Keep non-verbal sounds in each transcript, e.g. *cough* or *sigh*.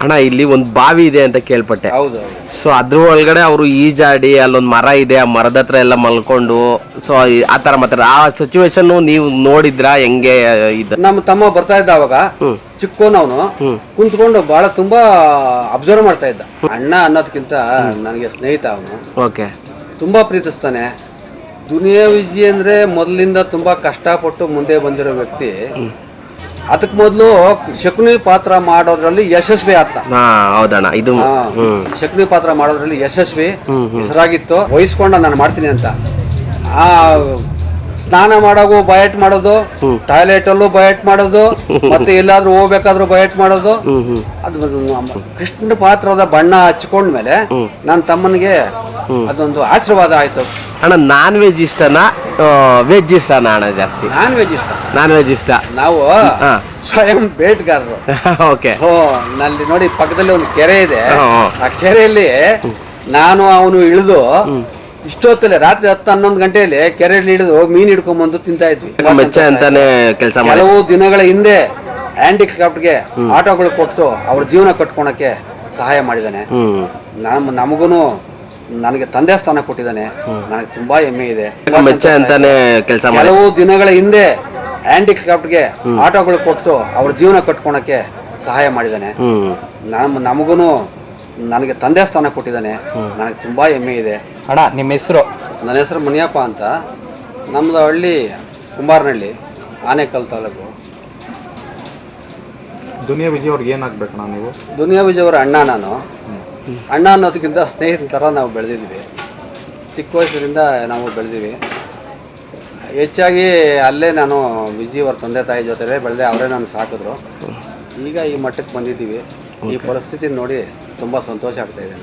ಅಣ್ಣ ಇಲ್ಲಿ ಒಂದು ಬಾವಿ ಇದೆ ಅಂತ ಕೇಳ್ಪಟ್ಟೆ. ಹೌದು ಸೊ ಅದ್ರ ಒಳಗಡೆ ಅವರು ಈಜಾಡಿ ಅಲ್ಲೊಂದು ಮರ ಇದೆ ಆ ಮರದ ಹತ್ರ ಎಲ್ಲ ಮಲ್ಕೊಂಡು ಸೊ ಆ ತರ ಮಾತಾಡ ಆ ಸಿಚುವೇಶನ್ ನೀವು ನೋಡಿದ್ರಾ ಹೆಂಗೆ ಇದು? ನಮ್ಮ ತಮ್ಮ ಬರ್ತಾ ಇದ್ದ ಅವಾಗ ಅವನು ಕುಂತ್ಕೊಂಡು ಬಹಳ ತುಂಬಾ ಅಬ್ಸರ್ವ್ ಮಾಡ್ತಾ ಇದ್ದ. ಅಣ್ಣ ಅನ್ನೋದಕ್ಕಿಂತ ನನಗೆ ಸ್ನೇಹಿತ ಅವನು. ಓಕೆ. ತುಂಬಾ ಪ್ರೀತಿಸ್ತಾನೆ. ದುನಿಯಾ ವಿಜಿ ಅಂದ್ರೆ ಮೊದಲಿಂದ ತುಂಬಾ ಕಷ್ಟಪಟ್ಟು ಮುಂದೆ ಬಂದಿರೋ ವ್ಯಕ್ತಿ. ಅದಕ್ ಮೊದಲು ಶಕುನಿ ಪಾತ್ರ ಮಾಡೋದ್ರಲ್ಲಿ ಯಶಸ್ವಿ ಆತ ಹಾ ಹೌದಣ್ಣ ಇದು ಹ್ಮ್. ಶಕುನಿ ಪಾತ್ರ ಮಾಡೋದ್ರಲ್ಲಿ ಯಶಸ್ವಿ ಹೆಸರಾಗಿತ್ತು ವಹಿಸ್ಕೊಂಡ ನಾನು ಮಾಡ್ತೀನಿ ಅಂತ. ಆ ಸ್ನಾನ ಮಾಡೋದು ಬಯಟ್ ಮಾಡೋದು ಟಾಯ್ಲೆಟ್ ಅಲ್ಲೂ ಬಯಟ್ ಮಾಡೋದು *laughs* ಮತ್ತೆ ಎಲ್ಲಾದ್ರೂ ಹೋಗ್ಬೇಕಾದ್ರೂ ಬಯಟ್ ಮಾಡೋದು. ಅದು ಕೃಷ್ಣ ಪಾತ್ರದ ಬಣ್ಣ ಹಚ್ಕೊಂಡ್ಮೇಲೆ ನನ್ನ ತಮ್ಮನಿಗೆ ಅದೊಂದು ಆಶೀರ್ವಾದ ಆಯ್ತು. ಅಣ್ಣ ನಾನ್ ವೆಜ್ ಇಷ್ಟನಾ? ವೆಜ್ ಇಷ್ಟ ಅಣ್ಣ ಜಾಸ್ತಿ. ನಾನ್ ವೆಜ್ ಇಷ್ಟ. ನಾನ್ ವೆಜ್ ಇಷ್ಟ. ನಾವು ಹಾ. ಸ್ವಯಂ ಬೇಟ್ಗಾರರು. *laughs* ಓಕೆ. ಹೋ ನಲ್ಲಿ ನೋಡಿ ಪಕ್ಕದಲ್ಲಿ ಒಂದು ಕೆರೆ ಇದೆ. ಹಾ. ಆ ಕೆರೆಯಲ್ಲಿ ನಾನು ಅವನು ಇಳಿದು ಇಷ್ಟೊತ್ತಲ್ಲಿ ರಾತ್ರಿ ಹತ್ತು ಹನ್ನೊಂದು ಗಂಟೆಯಲ್ಲಿ ಕೆರೆಯಲ್ಲಿ ಇಳಿದು ಮೀನ್ ಹಿಡ್ಕೊಂಡ್ಬಂದು ತಿಂತಾ ಇದ್ವಿ. ಮೆಚ್ಚ ಅಂತಾನೆ ಕೆಲಸ ಮಾಡಿ. ಕೆಲವು ದಿನಗಳ ಹಿಂದೆ ಹ್ಯಾಂಡಿಕ್ರಾಫ್ಟ್ಗೆ ಆಟೋಗಳು ಕೊಟ್ಟು ಅವ್ರ ಜೀವನ ಕಟ್ಕೊಳಕ್ಕೆ ಸಹಾಯ ಮಾಡಿದಾನೆ. ಹ್ಮ್. ನಮ್ಮ ನಮಗೂ ನನಗೆ ತಂದೆ ಸ್ಥಾನ ಕೊಟ್ಟಿದ್ದಾನೆ. ನನಗೆ ತುಂಬಾ ಹೆಮ್ಮೆ ಇದೆ. ಮೆಚ್ಚ ಅಂತಾನೆ ಕೆಲಸ ಮಾಡಿ. ಕೆಲವು ದಿನಗಳ ಹಿಂದೆ ಹ್ಯಾಂಡಿಕ್ರಾಫ್ಟ್ಗೆ ಆಟೋಗಳು ಕೊಟ್ಟು ಅವ್ರ ಜೀವನ ಕಟ್ಕೊಳಕ್ಕೆ ಸಹಾಯ ಮಾಡಿದ್ದಾನೆ. ನಮಗೂನು ನಮ್ಮ ನಮಗೂ ನನಗೆ ತಂದೆ ಸ್ಥಾನ ಕೊಟ್ಟಿದ್ದಾನೆ. ನನಗೆ ತುಂಬಾ ಹೆಮ್ಮೆ ಇದೆ. ಅಣ್ಣ ನಿಮ್ಮ ಹೆಸರು? ನನ್ನ ಹೆಸರು ಮುನಿಯಪ್ಪ ಅಂತ. ನಮ್ದು ಹಳ್ಳಿ ಕುಂಬಾರನಹಳ್ಳಿ ಆನೇಕಲ್ ತಾಲೂಕು. ದುನಿಯಾ ವಿಜಯ್ ಅವ್ರಿಗೆ ಏನಾಗ್ಬೇಕು ನೀವು? ದುನಿಯಾ ವಿಜಯ್ ಅವರ ಅಣ್ಣ ನಾನು. ಅಣ್ಣ ಅನ್ನೋದಕ್ಕಿಂತ ಸ್ನೇಹಿತರ ಥರ ನಾವು ಬೆಳೆದಿದ್ದೀವಿ. ಚಿಕ್ಕ ವಯಸ್ಸಿನಿಂದ ನಾವು ಬೆಳೆದೀವಿ ಹೆಚ್ಚಾಗಿ ಅಲ್ಲೇ ನಾನು ವಿಜಿ ಅವ್ರ ತಂದೆ ತಾಯಿ ಜೊತೆಲೇ ಬೆಳೆದೆ ಅವರೇ ನಾನು ಸಾಕಿದ್ರು. ಈಗ ಈ ಮಟ್ಟಕ್ಕೆ ಬಂದಿದ್ದೀವಿ. ಈ ಪರಿಸ್ಥಿತಿ ನೋಡಿ ತುಂಬ ಸಂತೋಷ ಆಗ್ತಾ ಇದೆ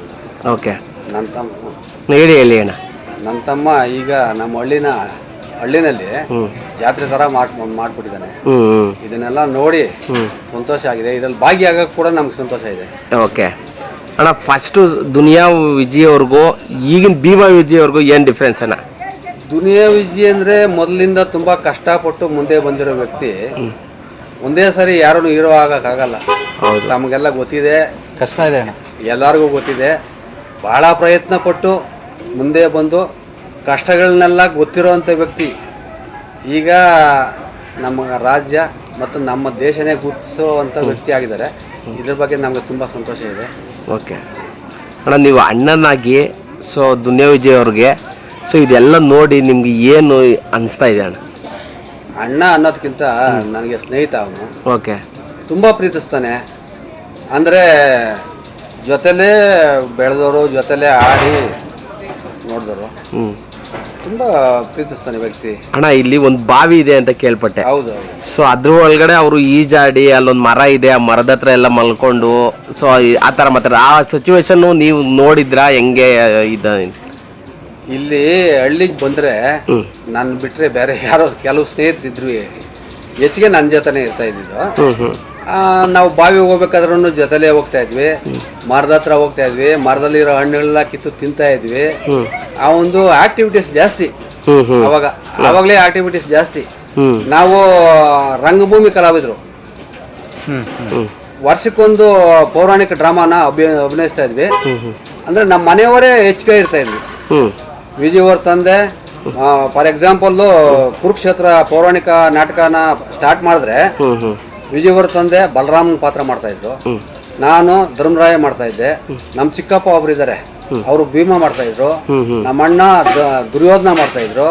ಓಕೆ ನನ್ನ ತಮ್ಮ ಹೇಳಿ ಹೇಳಿ ಅಣ್ಣ. ನನ್ನ ತಮ್ಮ ಈಗ ನಮ್ಮ ಹಳ್ಳಿನ ಹಳ್ಳಿನಲ್ಲಿ ಜಾತ್ರೆ ತರ ಮಾಡ್ ಮಾಡ್ಬಿಟ್ಟಿದ್ದಾನೆ. ಇದನ್ನೆಲ್ಲ ನೋಡಿ ಸಂತೋಷ ಆಗಿದೆ. ಇದ್ರಲ್ಲಿ ಭಾಗಿಯಾಗಕ್ಕೆ ಕೂಡ ನಮ್ಗೆ ಸಂತೋಷ ಇದೆ. ಓಕೆ ಅಣ್ಣ ಫಸ್ಟು ದುನಿಯಾ ವಿಜಯ್ ಅವ್ರಿಗೂ ಈಗಿನ ಭೀಮಾ ವಿಜಯ್ ಅವ್ರಿಗೂ ಏನು ಡಿಫ್ರೆನ್ಸ್ ಅಣ್ಣ? ದುನಿಯಾ ವಿಜಿ ಅಂದರೆ ಮೊದಲಿಂದ ತುಂಬ ಕಷ್ಟಪಟ್ಟು ಮುಂದೆ ಬಂದಿರೋ ವ್ಯಕ್ತಿ. ಒಂದೇ ಸರಿ ಯಾರೂ ಹೀರೋ ಆಗೋಕ್ಕಾಗಲ್ಲ. ನಮಗೆಲ್ಲ ತಮಗೆಲ್ಲ ಗೊತ್ತಿದೆ. ಕಷ್ಟ ಇದೆ ಅಣ್ಣ. ಎಲ್ಲರಿಗೂ ಗೊತ್ತಿದೆ. ಭಾಳ ಪ್ರಯತ್ನ ಪಟ್ಟು ಮುಂದೆ ಬಂದು ಕಷ್ಟಗಳನ್ನೆಲ್ಲ ಗೊತ್ತಿರೋವಂಥ ವ್ಯಕ್ತಿ. ಈಗ ನಮ್ಮ ರಾಜ್ಯ ಮತ್ತು ನಮ್ಮ ದೇಶನೇ ಗುರುತಿಸುವಂಥ ವ್ಯಕ್ತಿ ಆಗಿದ್ದಾರೆ. ಇದ್ರ ಬಗ್ಗೆ ನಮಗೆ ತುಂಬ ಸಂತೋಷ ಇದೆ. ಓಕೆ. ಅಣ್ಣ ನೀವು ಅಣ್ಣನಾಗಿ ಸೊ ದುನಿಯಾ ವಿಜಯ್ ಅವ್ರಿಗೆ ಸೊ ಇದೆಲ್ಲ ನೋಡಿ ನಿಮ್ಗೆ ಏನು ಅನಿಸ್ತಾ ಇದೆ ಅಣ್ಣ? ಅಣ್ಣ ಅನ್ನೋದಕ್ಕಿಂತ ನನಗೆ ಸ್ನೇಹಿತ ಅವನು. ಓಕೆ. ತುಂಬ ಪ್ರೀತಿಸ್ತಾನೆ. ಅಂದರೆ ಜೊತೆಲೇ ಬೆಳೆದವರು ಜೊತೆಲೇ ಆಡಿ ನೋಡಿದವರು. ಹ್ಞೂ ತುಂಬ ಪ್ರೀತಿಸ್ತಾನೆ ವ್ಯಕ್ತಿ. ಅಣ್ಣ ಇಲ್ಲಿ ಒಂದು ಬಾವಿ ಇದೆ ಅಂತ ಕೇಳ್ಪಟ್ಟೆ. ಹೌದು ಹೌದು. ಸೊ ಅದ್ರ ಒಳಗಡೆ ಅವರು ಈಜಾಡಿ ಅಲ್ಲೊಂದು ಮರ ಇದೆ ಆ ಮರದ ಹತ್ರ ಎಲ್ಲ ಮಲ್ಕೊಂಡು ಸೊ ಆ ಥರ ಮಾತಾಡ ಆ ಸಿಚುವೇಶನ್ ನೀವು ನೋಡಿದ್ರಾ? ಹೆಂಗೆ ಇದ್ದ ಇಲ್ಲಿ ಹಳ್ಳಿಗೆ ಬಂದ್ರೆ ನಾನು ಬಿಟ್ರೆ ಬೇರೆ ಯಾರೋ ಕೆಲವು ಸ್ನೇಹಿತರಿದ್ರು ಹೆಚ್ಚಿಗೆ ನನ್ನ ಜೊತೆನೇ ಇರ್ತಾ ಇದ್ದಿದ್ದು. ನಾವು ಬಾವಿ ಹೋಗ್ಬೇಕಾದ್ರೂ ಜೊತೆಲೇ ಹೋಗ್ತಾ ಇದ್ವಿ. ಮರದ ಹತ್ರ ಹೋಗ್ತಾ ಇದ್ವಿ. ಮರದಲ್ಲಿರೋ ಹಣ್ಣುಗಳೆಲ್ಲ ಕಿತ್ತು ತಿಂತಾ ಇದ್ವಿ. ಆ ಒಂದು ಆಕ್ಟಿವಿಟೀಸ್ ಜಾಸ್ತಿ. ಅವಾಗ ಅವಾಗಲೇ ಆಕ್ಟಿವಿಟೀಸ್ ಜಾಸ್ತಿ. ನಾವು ರಂಗಭೂಮಿ ಕಲಾವಿದ್ರು. ವರ್ಷಕ್ಕೊಂದು ಪೌರಾಣಿಕ ಡ್ರಾಮಾನ ಅಭಿ ಅಭಿನಯಿಸ್ತಾ ಇದ್ವಿ. ಅಂದ್ರೆ ನಮ್ಮ ಮನೆಯವರೇ ಹೆಚ್ಚಿಗೆ ಇರ್ತಾ ಇದ್ವಿ. ವಿಜಯವರ್ ವಿಜಯ್ ಅವ್ರ ತಂದೆ ಫಾರ್ ಎಕ್ಸಾಂಪಲ್ ಕುರುಕ್ಷೇತ್ರ ಪೌರಾಣಿಕ ನಾಟಕನ ಸ್ಟಾರ್ಟ್ ಮಾಡಿದ್ರೆ ಹ್ಞೂ ಹ್ಞೂ ವಿಜಯ್ ಅವ್ರ ತಂದೆ ಬಲರಾಮ್ ಪಾತ್ರ ಮಾಡ್ತಾ ಇದ್ರು ನಾನು ಧರ್ಮರಾಯ ಮಾಡ್ತಾ ಇದ್ದೆ. ನಮ್ಮ ಚಿಕ್ಕಪ್ಪ ಒಬ್ರು ಇದ್ದಾರೆ ಅವರು ಭೀಮ ಮಾಡ್ತಾ ಇದ್ರು. ನಮ್ಮ ಅಣ್ಣ ದುರ್ಯೋಧನ ಮಾಡ್ತಾ ಇದ್ರು.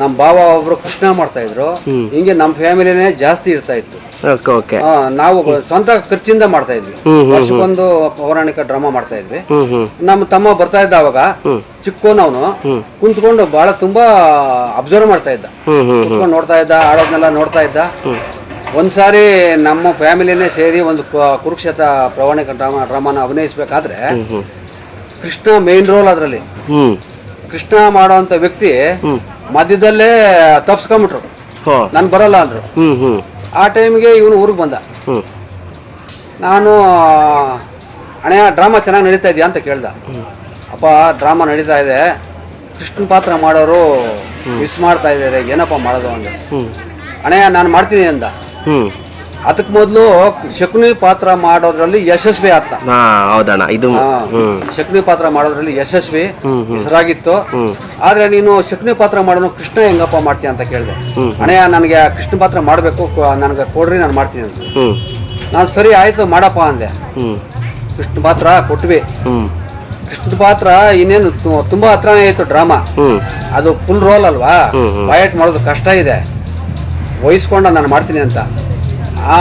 ನಮ್ಮ ಬಾವ ಒಬ್ರು ಕೃಷ್ಣ ಮಾಡ್ತಾ ಇದ್ರು. ಹಿಂಗೆ ನಮ್ಮ ಫ್ಯಾಮಿಲಿನೇ ಜಾಸ್ತಿ ಇರ್ತಾ ಇತ್ತು. ನಾವು ಸ್ವಂತ ಖರ್ಚಿಂದ ಮಾಡ್ತಾ ಇದ್ವಿ. ವರ್ಷಕ್ಕೊಂದು ಪೌರಾಣಿಕ ಡ್ರಾಮಾ ಮಾಡ್ತಾ ಇದ್ವಿ. ನಮ್ಮ ತಮ್ಮ ಬರ್ತಾ ಇದ್ದ ಅವಾಗ ಚಿಕ್ಕೋನವನು ಕುಂತ್ಕೊಂಡು ಬಹಳ ತುಂಬಾ ಅಬ್ಸರ್ವ್ ಮಾಡ್ತಾ ಇದ್ದ. ನೋಡ್ತಾ ಇದ್ದ ಆಡೋದ್ನೆಲ್ಲ ನೋಡ್ತಾ ಇದ್ದ. ಒಂದ್ಸಾರಿ ನಮ್ಮ ಫ್ಯಾಮಿಲಿನೇ ಸೇರಿ ಒಂದು ಕುರುಕ್ಷೇತ್ರ ಪ್ರವಾಣಿಕ ಡ್ರಾಮಾ ಡ್ರಾಮಾನ ಅಭಿನಯಿಸ್ಬೇಕಾದ್ರೆ ಕೃಷ್ಣ ಮೇನ್ ರೋಲ್ ಅದರಲ್ಲಿ. ಕೃಷ್ಣ ಮಾಡುವಂತ ವ್ಯಕ್ತಿ ಮಧ್ಯದಲ್ಲೇ ತಪ್ಸ್ಕೊಂಬಿಟ್ರು. ನಾನು ಬರಲ್ಲ ಅಂದ್ರು. ಆ ಟೈಮ್ಗೆ ಇವನು ಊರಿಗೆ ಬಂದ. ನಾನು ಹಣೆಯ ಡ್ರಾಮಾ ಚೆನ್ನಾಗಿ ನಡೀತಾ ಇದೆಯಾ? ಅಂತ ಕೇಳ್ದ. ಅಪ್ಪ ಡ್ರಾಮಾ ನಡೀತಾ ಇದೆ. ಕೃಷ್ಣ ಪಾತ್ರ ಮಾಡೋರು ಮಿಸ್ ಮಾಡ್ತಾ ಇದ್ದಾರೆ. ಏನಪ್ಪ ಮಾಡೋದು? ಅಂದ್ರೆ ಅಣೆಯ ನಾನು ಮಾಡ್ತೀನಿ ಅಂದ. ಅದಕ್ಕೆ ಮೊದಲು ಶಕುನಿ ಪಾತ್ರ ಮಾಡೋದ್ರಲ್ಲಿ ಯಶಸ್ವಿ ಆತ. ಹಾ ಹೌದಣ್ಣ ಇದು ಹ್ಮ್. ಶಕುನಿ ಪಾತ್ರ ಮಾಡೋದ್ರಲ್ಲಿ ಯಶಸ್ವಿ ಹೆಸರಾಗಿತ್ತು. ಆದ್ರೆ ನೀನು ಶಕುನಿ ಪಾತ್ರ ಮಾಡೋನು ಕೃಷ್ಣ ಹೆಂಗಪ್ಪ ಮಾಡ್ತೀಯ ಅಂತ ಕೇಳಿದೆ. ಅಣ್ಣಯ್ಯ ನನಗೆ ಕೃಷ್ಣ ಪಾತ್ರ ಮಾಡಬೇಕು ನನಗೆ ಕೊಡ್ರಿ ನಾನು ಮಾಡ್ತೀನಿ ಅಂತ. ಹ್ಮ್. ನಾನು ಸರಿ ಆಯ್ತು ಮಾಡಪ್ಪ ಅಂದೆ. ಹ್ಮ್. ಕೃಷ್ಣ ಪಾತ್ರ ಕೊಟ್ವಿ. ಹ್ಮ್. ಕೃಷ್ಣ ಪಾತ್ರ ಇನ್ನೇನು ತು- ತುಂಬಾ ಹತ್ರನೇ ಇತ್ತು ಡ್ರಾಮಾ. ಹ್ಮ್. ಅದು ಫುಲ್ ರೋಲ್ ಅಲ್ವಾ. ಬಯಟ್ ಮಾಡೋದು ಕಷ್ಟ ಇದೆ. ವಹಿಸ್ಕೊಂಡ ನಾನು ಮಾಡ್ತೀನಿ ಅಂತ. ಆ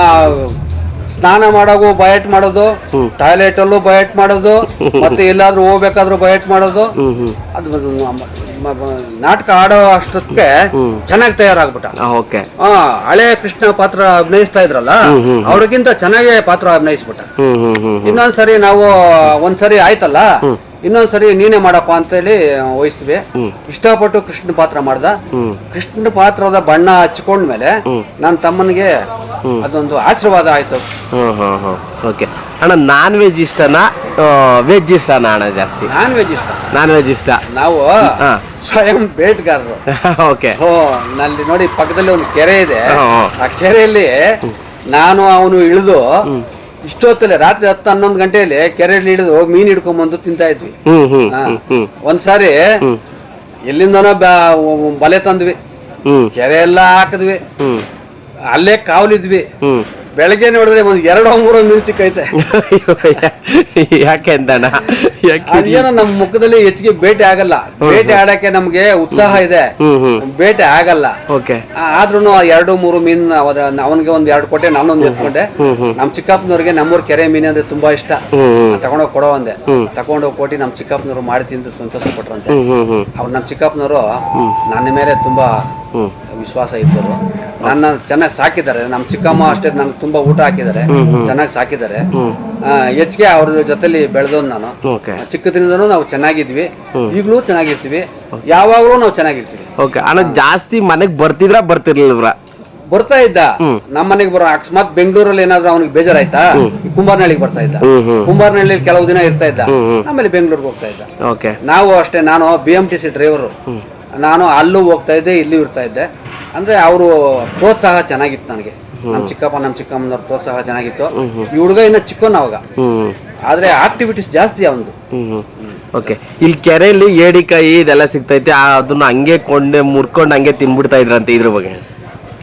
ಸ್ನಾನ ಮಾಡೋದು ಬಯಟ್ ಮಾಡೋದು ಟಾಯ್ಲೆಟ್ ಅಲ್ಲೂ ಬಯಟ್ ಮಾಡೋದು *laughs* ಮತ್ತೆ ಎಲ್ಲಾದ್ರೂ ಹೋಗ್ಬೇಕಾದ್ರೂ ಬಯಟ್ ಮಾಡೋದು. ಅದು ನಾಟಕ ಆಡೋ ಅಷ್ಟೊತ್ತಿಗೆ ಚೆನ್ನಾಗಿ ತಯಾರಾಗ್ಬಿಟ್ಟ. ಹಳೆ ಕೃಷ್ಣ ಪಾತ್ರ ಅಭಿನಯಿಸ್ತಾ ಇದ್ರಲ್ಲ ಅವ್ರಿಗಿಂತ ಚೆನ್ನಾಗೇ ಪಾತ್ರ ಅಭಿನಯಿಸ್ಬಿಟ್ಟ. ಇನ್ನೊಂದ್ಸರಿ ನಾವು ಒಂದ್ಸರಿ ಆಯ್ತಲ್ಲ? ಇನ್ನೊಂದ್ಸರಿ ನೀನೇ ಮಾಡಪ್ಪ ಅಂತೇಳಿ ವಹಿಸ್ತೀವಿ. ಇಷ್ಟಪಟ್ಟು ಕೃಷ್ಣ ಪಾತ್ರ ಮಾಡ್ದ. ಕೃಷ್ಣ ಪಾತ್ರದ ಬಣ್ಣ ಹಚ್ಕೊಂಡ್ಮೇಲೆ ನನ್ನ ತಮ್ಮನಿಗೆ ಅದೊಂದು ಆಶೀರ್ವಾದ ಆಯ್ತು. ಓಕೆ ಅಣ್ಣ ನಾನ್ ವೆಜ್ ಇಷ್ಟನಾ ವೆಜ್ ಇಷ್ಟನಾ ಅಣ್ಣ ಜಾಸ್ತಿ? ನಾನ್ ವೆಜ್ ಇಷ್ಟ. ನಾನ್ ವೆಜ್ ಇಷ್ಟ. ನಾವು. ಸ್ವಯಂ ಬೇಟ್ಗಾರರು. ಓಕೆ *laughs* ಹೋ ನಲ್ಲಿ ನೋಡಿ ಪಕ್ಕದಲ್ಲಿ ಒಂದು ಕೆರೆ ಇದೆ. ಆ ಕೆರೆಯಲ್ಲಿ ನಾನು ಅವನು ಇಳಿದು ಇಷ್ಟೊತ್ತಲ್ಲಿ ರಾತ್ರಿ ಹತ್ತು ಹನ್ನೊಂದು ಗಂಟೆಯಲ್ಲಿ ಕೆರೆಯಲ್ಲಿ ಹಿಡಿದು ಮೀನ್ ಹಿಡ್ಕೊಂಬಂದು ತಿಂತಾ ಇದ್ವಿ. ಹಾ. ಒಂದ್ಸಾರಿ ಎಲ್ಲಿಂದನೋ ಬ- ಬಲೆ ತಂದ್ವಿ. ಕೆರೆ ಎಲ್ಲ ಹಾಕಿದ್ವಿ. ಅಲ್ಲೇ ಕಾವಲಿದ್ವಿ. ಬೆಳಗ್ಗೆ ನೋಡಿದ್ರೆ ಒಂದು ಎರಡು ಮೂರು ಮೀನು ಸಿಕ್ಕೈತೆ ಯಾಕೆ ಅದೇನ ನಮ್ಮ ಮುಖದಲ್ಲಿ ಹೆಚ್ಚಿಗೆ ಬೇಟೆ ಆಗಲ್ಲ. ಬೇಟೆ ಆಡಕ್ಕೆ ನಮ್ಗೆ ಉತ್ಸಾಹ ಇದೆ. ಬೇಟೆ ಆಗಲ್ಲ. ಆದ್ರೂ ಎರಡು ಮೂರು ಮೀನ್ ಅವನಿಗೆ ಒಂದ್ ಎರಡು ಕೊಟ್ಟೆ ನಾನೊಂದು ಎತ್ಕೊಂಡೆ. ನಮ್ ಚಿಕ್ಕಪ್ಪನವ್ರಿಗೆ ನಮ್ಮೂರ್ ಕೆರೆ ಮೀನು ಅಂದ್ರೆ ತುಂಬಾ ಇಷ್ಟ. ತಗೊಂಡೋಗಿ ಕೊಡೋ ಅಂದೆ. ತಗೊಂಡೋಗಿ ಕೊಟ್ಟಿ ನಮ್ ಚಿಕ್ಕಪ್ಪನವ್ರು ಮಾಡಿ ತಿಂದು ಸಂತೋಷ ಪಟ್ರಂತೆ ಅವ್ರು ನಮ್ ಚಿಕ್ಕಪ್ಪನವರು ನನ್ನ ಮೇಲೆ ತುಂಬಾ. ವಿಶ್ವಾಸ ಇದ್ದರು. ನನ್ನ ಚೆನ್ನಾಗಿ ಸಾಕಿದ್ದಾರೆ. ನಮ್ಮ ಚಿಕ್ಕಮ್ಮ ಅಷ್ಟೇ ನನಗೆ ತುಂಬಾ ಊಟ ಹಾಕಿದ್ದಾರೆ. ಚೆನ್ನಾಗಿ ಸಾಕಿದ್ದಾರೆ. ಹೆಚ್ಚಿಗೆ ಅವ್ರ ಜೊತೆಲಿ ಬೆಳೆದೋದು ನಾನು. ಚಿಕ್ಕದ್ರಿಂದನೂ ನಾವು ಚೆನ್ನಾಗಿದ್ವಿ. ಈಗಲೂ ಚೆನ್ನಾಗಿರ್ತೀವಿ. ಯಾವಾಗಲೂ ನಾವು ಚೆನ್ನಾಗಿರ್ತೀವಿ. ಓಕೆ. ಅಣ್ಣ ಜಾಸ್ತಿ ಮನೆಗ್ ಬರ್ತಿದ್ರ ಬರ್ತಿರ್ಲಿಲ್ಲ ಬರ್ತಾ ಇದ್ದ. ನಮ್ಮ ಮನೆಗೆ ಬರೋ ಅಕಸ್ಮಾತ್ ಬೆಂಗಳೂರಲ್ಲಿ ಏನಾದ್ರು ಅವ್ನಿಗೆ ಬೇಜಾರಾಯ್ತಾ? ಕುಂಬಾರನಹಳ್ಳಿಗೆ ಬರ್ತಾ ಇದ್ದ. ಹ್ಮ್ ಕೆಲವು ದಿನ ಇರ್ತಾ ಇದ್ದ. ಆಮೇಲೆ ಬೆಂಗಳೂರಿಗೆ ಹೋಗ್ತಾ ಇದ್ದ. ಓಕೆ. ನಾವು ಅಷ್ಟೇ ನಾನು B M T C driver ನಾನು ಅಲ್ಲೂ ಹೋಗ್ತಾ ಇದ್ದೆ ಇಲ್ಲೂ ಇರ್ತಾ ಇದ್ದೆ. ಅಂದ್ರೆ ಅವರು ಪ್ರೋತ್ಸಾಹ ಚೆನ್ನಾಗಿತ್ತು ನನಗೆ. ನಮ್ಮ ಚಿಕ್ಕಪ್ಪ ನಮ್ಮ ಚಿಕ್ಕಮ್ಮನವ್ರ ಪ್ರೋತ್ಸಾಹ ಚೆನ್ನಾಗಿತ್ತು. ಈ ಹುಡುಗ ಇನ್ನ ಚಿಕ್ಕವನ ಅವಾಗ. ಆದ್ರೆ ಆಕ್ಟಿವಿಟೀಸ್ ಜಾಸ್ತಿ ಹ್ಮ್ ಓಕೆ ಇಲ್ಲಿ ಕೆರೆಯಲ್ಲಿ ಏಡಿಕಾಯಿ ಇದೆಲ್ಲ ಸಿಗ್ತೈತೆ ಅದನ್ನ ಹಂಗೆ ಕೊಂಡೆ ಮುರ್ಕೊಂಡು ಹಂಗೆ ತಿನ್ಬಿಡ್ತಾ ಇದ್ರಂತೆ ಇದ್ರ ಬಗ್ಗೆ.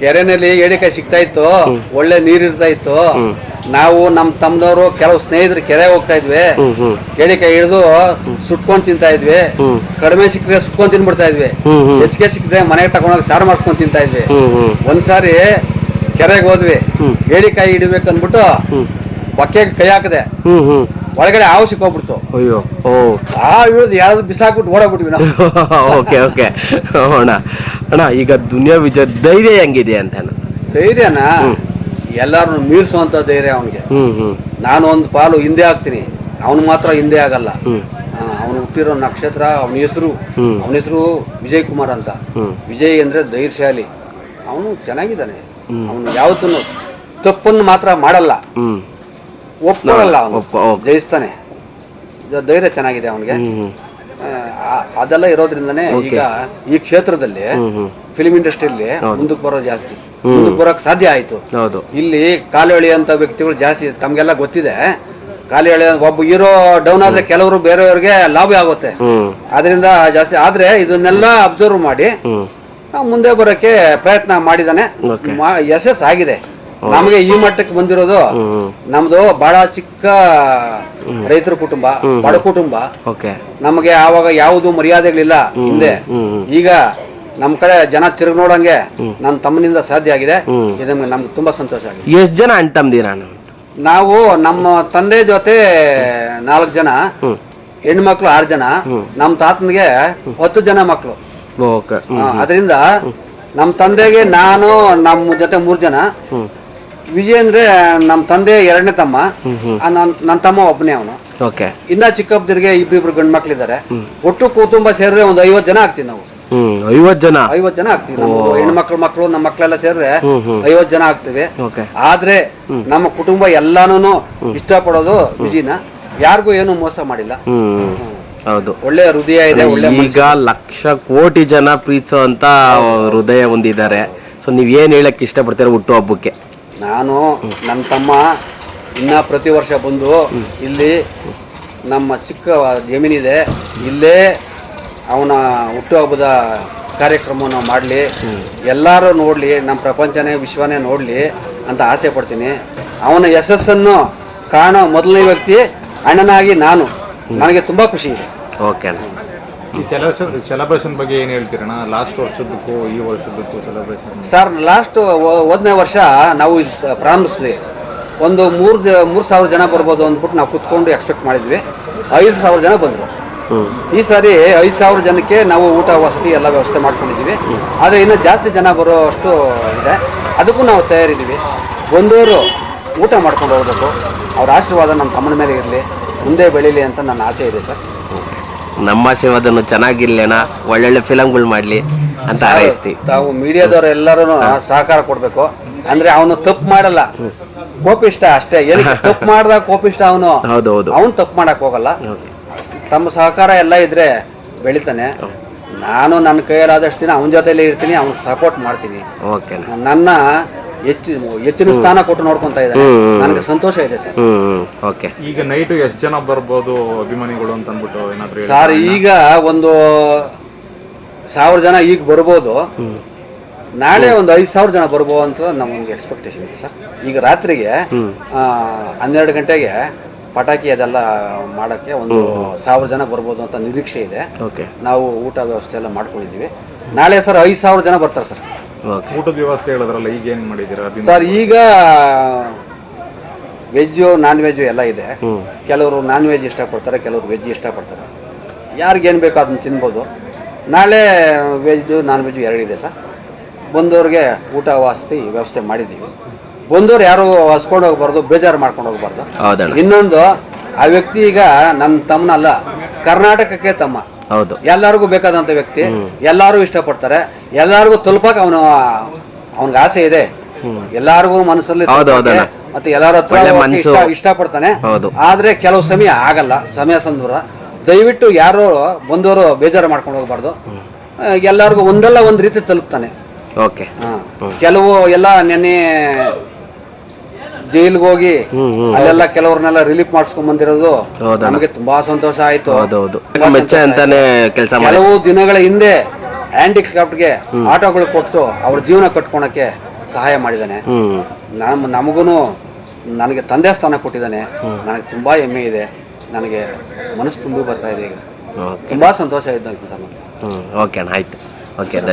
ಕೆರೆನಲ್ಲಿ ಏಡಿಕಾಯಿ ಸಿಗ್ತಾ ಇತ್ತು ಒಳ್ಳೆ ನೀರ್ ಇರ್ತಾ ಇತ್ತು. ನಾವು ನಮ್ಮ ತಮ್ಮದವರು ಕೆಲವು ಸ್ನೇಹಿತರು ಕೆರೆ ಹೋಗ್ತಾ ಇದ್ವಿ. ಏಡಿಕಾಯಿ ಹಿಡಿದು ಸುಟ್ಕೊಂಡ್ ತಿಂತಾ ಇದ್ವಿ. ಕಡಿಮೆ ಸಿಕ್ಕಿದ್ರೆ ಸುಟ್ಕೊಂಡ್ ತಿನ್ಬಿಡ್ತಾ ಇದ್ವಿ. ಹೆಚ್ಚಿಗೆ ಸಿಕ್ಕಿದ್ರೆ ಮನೆಗೆ ತಗೊಂಡೋಗಿ ಸಾರು ಮಾಡ್ಸ್ಕೊಂಡ್ ತಿಂತಾ ಇದ್ವಿ. ಒಂದ್ಸಾರಿ ಕೆರೆಗೆ ಹೋದ್ವಿ. ಏಡಿಕಾಯಿ ಹಿಡಿಬೇಕು ಅಂದ್ಬಿಟ್ಟು ಬಕ್ಕೆಗೆ ಕೈ ಹಾಕದೆ. ಒಳಗಡೆ ಹಾವು ಸಿಕ್ಕೋಗ್ಬಿಡ್ತು. ಅಯ್ಯೋ ಓ. ಆ ಇಳಿದು ಯಾವ್ದು ಬಿಸಾಕ್ಬಿಟ್ಟು ಓಡೋಗ್ಬಿಟ್ವಿ ನಾವು. *laughs* Okay okay. ಅಣ್ಣ ಅಣ್ಣ ಈಗ ದುನಿಯಾ ವಿಜಯ ಧೈರ್ಯ ಹೆಂಗಿದೆ ಅಂತ ಅಣ್ಣ ಧೈರ್ಯನ? ಎಲ್ಲಾರು ಮೀರಿಸುವಂತ ಧೈರ್ಯ ಅವನಿಗೆ. ಹ್ಮ್ ಹ್ಮ್. ನಾನು ಒಂದು ಪಾಲು ಹಿಂದೆ ಆಗ್ತೀನಿ ಅವನು ಮಾತ್ರ ಹಿಂದೆ ಆಗಲ್ಲ. ಹ್ಮ್. ಅವನು ಹುಟ್ಟಿರೋ ನಕ್ಷತ್ರ ಅವನ ಹೆಸರು ಹ್ಮ್. ಅವನ ಹೆಸರು ವಿಜಯ್ ಕುಮಾರ್ ಅಂತ. ಹ್ಮ್. ವಿಜಯ್ ಅಂದ್ರೆ ಧೈರ್ಯಶಾಲಿ. ಅವನು ಚೆನ್ನಾಗಿದ್ದಾನೆ. ಅವನು ಯಾವತ್ತೂ ತಪ್ಪನ್ನು ಮಾತ್ರ ಮಾಡಲ್ಲ. ಹ್ಮ್. ಒಪ್ಕೊಳ್ಳಲ್ಲ ಅವನು. ಜಯಿಸ್ತಾನೆ. ಧೈರ್ಯ ಚೆನ್ನಾಗಿದೆ ಅವನಿಗೆ. ಅದೆಲ್ಲ ಇರೋದ್ರಿಂದನೇ ಈಗ ಈ ಕ್ಷೇತ್ರದಲ್ಲಿ ಫಿಲ್ಮ್ ಇಂಡಸ್ಟ್ರಿಯಲ್ಲಿ ಮುಂದಕ್ಕೆ ಬರೋದು ಜಾಸ್ತಿ. ಮುಂದಕ್ಕೆ ಬರೋಕ್ ಸಾಧ್ಯ ಆಯ್ತು. ಇಲ್ಲಿ ಕಾಲು ಎಳೆಯುವಂತ ವ್ಯಕ್ತಿಗಳು ಜಾಸ್ತಿ ತಮ್ಗೆಲ್ಲ ಗೊತ್ತಿದೆ. ಕಾಲು ಎಳೆಯ ಒಬ್ಬ ಹೀರೋ ಡೌನ್ ಆದ್ರೆ ಕೆಲವರು ಬೇರೆಯವ್ರಿಗೆ ಲಾಭ ಆಗುತ್ತೆ. ಅದರಿಂದ ಜಾಸ್ತಿ ಆದ್ರೆ ಇದನ್ನೆಲ್ಲ ಅಬ್ಸರ್ವ್ ಮಾಡಿ ಮುಂದೆ ಬರೋಕೆ ಪ್ರಯತ್ನ ಮಾಡಿದಾನೆ. ಯಶಸ್ ಆಗಿದೆ ನಮಗೆ ಈ ಮಟ್ಟಕ್ಕೆ ಬಂದಿರೋದು ನಮ್ದು ಬಹಳ ಚಿಕ್ಕ ರೈತರ ಕುಟುಂಬ ಬಡ ಕುಟುಂಬ. ನಮಗೆ ಆವಾಗ ಯಾವುದು ಮರ್ಯಾದೆಗಳಿಲ್ಲ ಹಿಂದೆ. ಈಗ ನಮ್ ಕಡೆ ಜನ ತಿರುಗಿ ನೋಡಂಗೆ ನನ್ನ ತಮ್ಮನಿಂದ ಸಾಧ್ಯ ಆಗಿದೆ. ಇದು ನಮ್ಗೆ ತುಂಬಾ ಸಂತೋಷ ಆಗಿದೆ. ಎಷ್ಟ್ ಜನ ಅಣ್ಣ ನಾವು ನಮ್ಮ ತಂದೆ ಜೊತೆ ನಾಲ್ಕು ಜನ ಹೆಣ್ಣು ಹೆಣ್ಮಕ್ಳು ಆರು ಜನ ನಮ್ಮ ತಾತನಿಗೆ ಹತ್ತು ಜನ ಮಕ್ಕಳು ಅದರಿಂದ ನಮ್ಮ ತಂದೆಗೆ ನಾನು ನಮ್ಮ ಜೊತೆ ಮೂರು ಜನ ವಿಜಯ್ ಅಂದ್ರೆ ನಮ್ಮ ತಂದೆ ಎರಡನೇ ತಮ್ಮ. ನನ್ನ ತಮ್ಮ ಒಬ್ಬನೇ ಅವನು. ಓಕೆ. ಇನ್ನ ಚಿಕ್ಕಪ್ಪದಿರಿಗೆ ಇಬ್ಬಿಬ್ರು ಗಂಡು ಮಕ್ಳಿದ್ದಾರೆ ಒಟ್ಟು ಕುಟುಂಬ ಸೇರಿದ್ರೆ ಒಂದು ಐವತ್ ಜನ ಆಗ್ತೀವಿ ನಾವು. ಹ್ಮ್ ಐವತ್ ಜನ? ಐವತ್ತು ಜನ ಆಗ್ತೀವಿ. ನಮ್ಮ ಹೆಣ್ಮಕ್ಳು ಮಕ್ಕಳು ನಮ್ಮ ಮಕ್ಕಳೆಲ್ಲ ಸೇರಿದ್ರೆ ಹ್ಮ್ ಹ್ಮ್. ಐವತ್ತು ಜನ ಆಗ್ತೀವಿ. ಓಕೆ. ಆದ್ರೆ ನಮ್ಮ ಕುಟುಂಬ ಎಲ್ಲಾನು ಇಷ್ಟಪಡೋದು ವಿಜಿನ. ಯಾರಿಗೂ ಏನು ಮೋಸ ಮಾಡಿಲ್ಲ. ಹ್ಮ್ ಹೌದು. ಒಳ್ಳೆ ಹೃದಯ ಇದೆ ಒಳ್ಳೆ ಈಗ ಲಕ್ಷ ಕೋಟಿ ಜನ ಪ್ರೀತಿಸೋ ಅಂತ ಹೃದಯ ಹೊಂದಿದ್ದಾರೆ ಸೊ ನೀವ್ ಏನ್ ಹೇಳಕ್ ಇಷ್ಟಪಡ್ತೀರ ಹುಟ್ಟು ಹಬ್ಬಕ್ಕೆ? ನಾನು ನನ್ನ ತಮ್ಮ ಇನ್ನ ಪ್ರತಿ ವರ್ಷ ಬಂದು ಇಲ್ಲಿ ನಮ್ಮ ಚಿಕ್ಕ ಜಮೀನಿದೆ. ಇಲ್ಲೇ ಅವನ ಹುಟ್ಟುಹಬ್ಬದ ಕಾರ್ಯಕ್ರಮವನ್ನು ಮಾಡಲಿ. ಎಲ್ಲರೂ ನೋಡಲಿ ನಮ್ಮ ಪ್ರಪಂಚನೇ, ವಿಶ್ವನೇ ನೋಡಲಿ ಅಂತ ಆಸೆ ಪಡ್ತೀನಿ. ಅವನ ಯಶಸ್ಸನ್ನು ಕಾಣೋ ಮೊದಲನೇ ವ್ಯಕ್ತಿ ಅಣ್ಣನಾಗಿ ನಾನು. ನನಗೆ ತುಂಬ ಖುಷಿ ಇದೆ. ಓಕೆ ಈ ಸೆಲೆಬ್ರೇಷನ್ ಸೆಲೆಬ್ರೇಷನ್ ಬಗ್ಗೆ ಏನು ಹೇಳ್ತೀರಣ್ಣ? ಲಾಸ್ಟ್ ವರ್ಷದಕ್ಕೂ ಈ ವರ್ಷದಕ್ಕೂ ಸೆಲೆಬ್ರೇಷನ್ ಸರ್ ಲಾಸ್ಟ್ ಹೋದನೇ ವರ್ಷ ನಾವು ಇಲ್ಲಿ ಸ- ಪ್ರಾರಂಭಿಸಿದ್ವಿ. ಒಂದು ಮೂರು ಮೂರು ಸಾವಿರ ಜನ ಬರ್ಬೋದು ಅಂದ್ಬಿಟ್ಟು ನಾವು ಕುತ್ಕೊಂಡು ಎಕ್ಸ್ಪೆಕ್ಟ್ ಮಾಡಿದ್ವಿ. ಐದು ಸಾವಿರ ಜನ ಬಂದರು. ಈ ಸಾರಿ ಐದು ಸಾವಿರ ಜನಕ್ಕೆ ನಾವು ಊಟ ವಸತಿ ಎಲ್ಲ ವ್ಯವಸ್ಥೆ ಮಾಡ್ಕೊಂಡಿದ್ದೀವಿ ಆದರೆ ಇನ್ನು ಜಾಸ್ತಿ ಜನ ಬರೋ ಅಷ್ಟು ಇದೆ. ಅದಕ್ಕೂ ನಾವು ತಯಾರಿದ್ದೀವಿ. ಬಂದವರು ಊಟ ಮಾಡ್ಕೊಂಡು ಹೋಗ್ಬೇಕು. ಅವ್ರ ಆಶೀರ್ವಾದ ನನ್ನ ತಮ್ಮನ ಮೇಲೆ ಇರಲಿ. ಮುಂದೆ ಬೆಳೀಲಿ ಅಂತ ನನ್ನ ಆಸೆ ಇದೆ ಸರ್ ನಮ್ಮ ಆಶೀರ್ವಾದನು ಚೆನ್ನಾಗಿರ್ಲೇನ ಒಳ್ಳೊಳ್ಳೆ ಫಿಲಮ್ಗಳು ಮಾಡಲಿ ಅಂತ ಹಾರೈಸ್ತೀವಿ. ತಾವು ಮೀಡಿಯಾದವ್ರು ಎಲ್ಲರೂ ಸಹಕಾರ ಕೊಡಬೇಕು. ಅಂದ್ರೆ ಅವನು ತಪ್ಪು ಮಾಡಲ್ಲ. ಕೋಪಿಷ್ಟ ಅಷ್ಟೇ. ಎಲ್ಲಿ *laughs* ತಪ್ಪು ಮಾಡ್ದಾಗ ಕೋಪಿಷ್ಟ ಅವನು? ಹೌದು ಹೌದು. ಅವನು ತಪ್ಪು ಮಾಡಕ್ ಹೋಗಲ್ಲ. ತಮ್ಮ ಸಹಕಾರ ಎಲ್ಲ ಇದ್ರೆ ಬೆಳಿತಾನೆ. ನಾನು ನನ್ನ ಕೈಯಲ್ಲಾದಷ್ಟು ದಿನ ಅವನ ಜೊತೆಲೇ ಇರ್ತೀನಿ ಅವ್ನಿಗೆ ಸಪೋರ್ಟ್ ಮಾಡ್ತೀನಿ. ಓಕೆ ನನ್ನ ಹೆಚ್ಚು ಹೆಚ್ಚಿನ ಸ್ಥಾನ ಕೊಟ್ಟು ನೋಡ್ಕೊಂತ ಹ್ಮ್. ನನಗೆ ಸಂತೋಷ ಇದೆ ಸರ್. ಓಕೆ ಈಗ ನೈಟ್ ಎಷ್ಟು ಜನ ಬರ್ಬೋದು ಅಭಿಮಾನಿಗಳು ಅಂತ ಅಂದ್ಬಿಟ್ಟು ಏನಾದ್ರು ಸರ್ ಈಗ ಒಂದು ಸಾವಿರ ಜನ ಈಗ ಬರ್ಬೋದು. ನಾಳೆ ಒಂದು ಐದು ಸಾವಿರ ಜನ ಬರ್ಬೋದು ಅಂತ ನಮ್ಗೆ ಎಕ್ಸ್ಪೆಕ್ಟೇಷನ್ ಇದೆ ಸರ್. ಈಗ ರಾತ್ರಿಗೆ ಆ, ಹನ್ನೆರಡು ಗಂಟೆಗೆ ಪಟಾಕಿ ಅದೆಲ್ಲ ಮಾಡೋಕ್ಕೆ ಒಂದು ಸಾವಿರ ಜನ ಬರ್ಬೋದು ಅಂತ ನಿರೀಕ್ಷೆ ಇದೆ. ಓಕೆ ನಾವು ಊಟ ವ್ಯವಸ್ಥೆ ಎಲ್ಲ ಮಾಡ್ಕೊಂಡಿದ್ದೀವಿ. ನಾಳೆ ಸರ್ ಐದು ಸಾವಿರ ಜನ ಬರ್ತಾರೆ ಸರ್. ಊಟದ ವ್ಯವಸ್ಥೆ ಹೇಳಿದ್ರಲ್ಲ ಈಗ ಏನು ಮಾಡಿದ್ದೀರಾ? ಅಭಿಮಾನಿ ಸರ್ ಈಗ ವೆಜ್ಜು ನಾನ್ ವೆಜ್ಜು ಎಲ್ಲ ಇದೆ. ಕೆಲವರು ನಾನ್ ವೆಜ್ ಇಷ್ಟಪಡ್ತಾರೆ ಕೆಲವರು ವೆಜ್ ಇಷ್ಟಪಡ್ತಾರೆ. ಯಾರಿಗೇನು ಬೇಕೋ ಅದನ್ನ ತಿನ್ಬೋದು. ನಾಳೆ ವೆಜ್ಜು ನಾನ್ ವೆಜ್ ಎರಡಿದೆ ಸರ್ ಬಂದವ್ರಿಗೆ ಊಟ ವಾಸ್ತಿ ವ್ಯವಸ್ಥೆ ಮಾಡಿದ್ದೀವಿ. ಬಂದವ್ರು ಯಾರು ಹಸ್ಕೊಂಡು ಹೋಗ್ಬಾರ್ದು ಬೇಜಾರು ಮಾಡ್ಕೊಂಡು ಹೋಗ್ಬಾರ್ದು. ಹೌದಣ್ಣ. ಇನ್ನೊಂದು ಆ ವ್ಯಕ್ತಿ ಈಗ ನನ್ನ ತಮ್ಮನಲ್ಲ ಕರ್ನಾಟಕಕ್ಕೆ ತಮ್ಮ. ಹೌದು. ಎಲ್ಲರಿಗೂ ಬೇಕಾದಂತ ವ್ಯಕ್ತಿ. ಎಲ್ಲರೂ ಇಷ್ಟಪಡ್ತಾರೆ. ಎಲ್ಲರಿಗೂ ತಲುಪಕ್ ಅವನು ಅವನಿಗೆ ಆಸೆ ಇದೆ. ಎಲ್ಲಾರ್ಗು ಮನಸ್ಸಲ್ಲಿ ಹೌದು, ತಲುಪಕ್ಕೆ. ಮತ್ತೆ ಎಲ್ಲರ ಹತ್ರ ಒಳ್ಳೆ ಹೋಗಕ್ಕೆ ಮನ್ಸು. ಇಷ್ಟ ಇಷ್ಟಪಡ್ತಾನೆ. ಹೌದು. ಆದ್ರೆ ಕೆಲವು ಸಮಯ ಆಗಲ್ಲ ಸಮಯ ಸಂದೂರ. ದಯವಿಟ್ಟು ಯಾರು ಬಂದವರು ಬೇಜಾರು ಮಾಡ್ಕೊಂಡು ಹೋಗ್ಬಾರ್ದು. ಎಲ್ಲಾರ್ಗು ಎಲ್ಲರಿಗೂ ಒಂದಲ್ಲ ಒಂದ್ ರೀತಿ ತಲುಪ್ತಾನೆ. ಓಕೆ. ಹಾ. ಕೆಲವು ಎಲ್ಲ ನೆನ್ನೆ ಜೈಲ್ಗೆ ಹೋಗಿ. ಅಲ್ಲೆಲ್ಲ ಕೆಲವ್ರನ್ನೆಲ್ಲ ರಿಲೀಫ್ ಮಾಡಿಸ್ಕೊಂಡ್ ಬಂದಿರೋದು. ನಮಗೆ ತುಂಬಾ ಸಂತೋಷ ಆಯ್ತು. ಹೌದೌದು. ತುಂಬಾ ಮೆಚ್ಚ ಅಂತಾನೆ ಕೆಲಸ ಮಾಡಿ. ಕೆಲವು ದಿನಗಳ ಹಿಂದೆ ಹ್ಯಾಂಡಿಕ್ರಾಫ್ಟ್ಗೆ ಆಟೋಗಳು ಕೊಟ್ಟು ಅವ್ರ ಜೀವನ ಕಟ್ಕೊಳಕ್ಕೆ ಸಹಾಯ ಮಾಡಿದಾನೆ ನಮ್ ನಮಗೂನು ನಮಗೂ ನನಗೆ ತಂದೆ ಸ್ಥಾನ ಕೊಟ್ಟಿದ್ದಾನೆ. ನನಗೆ ತುಂಬಾ ಹೆಮ್ಮೆ ಇದೆ. ನನಗೆ ಮನಸ್ಸು ತುಂಬಿ ಬರ್ತಾ ಇದೆ ಈಗ. ತುಂಬಾ ಸಂತೋಷ ಆಯ್ತು ಸರ್ ಓಕೆ ಅಣ್ಣ ಆಯ್ತು. ಓಕೆ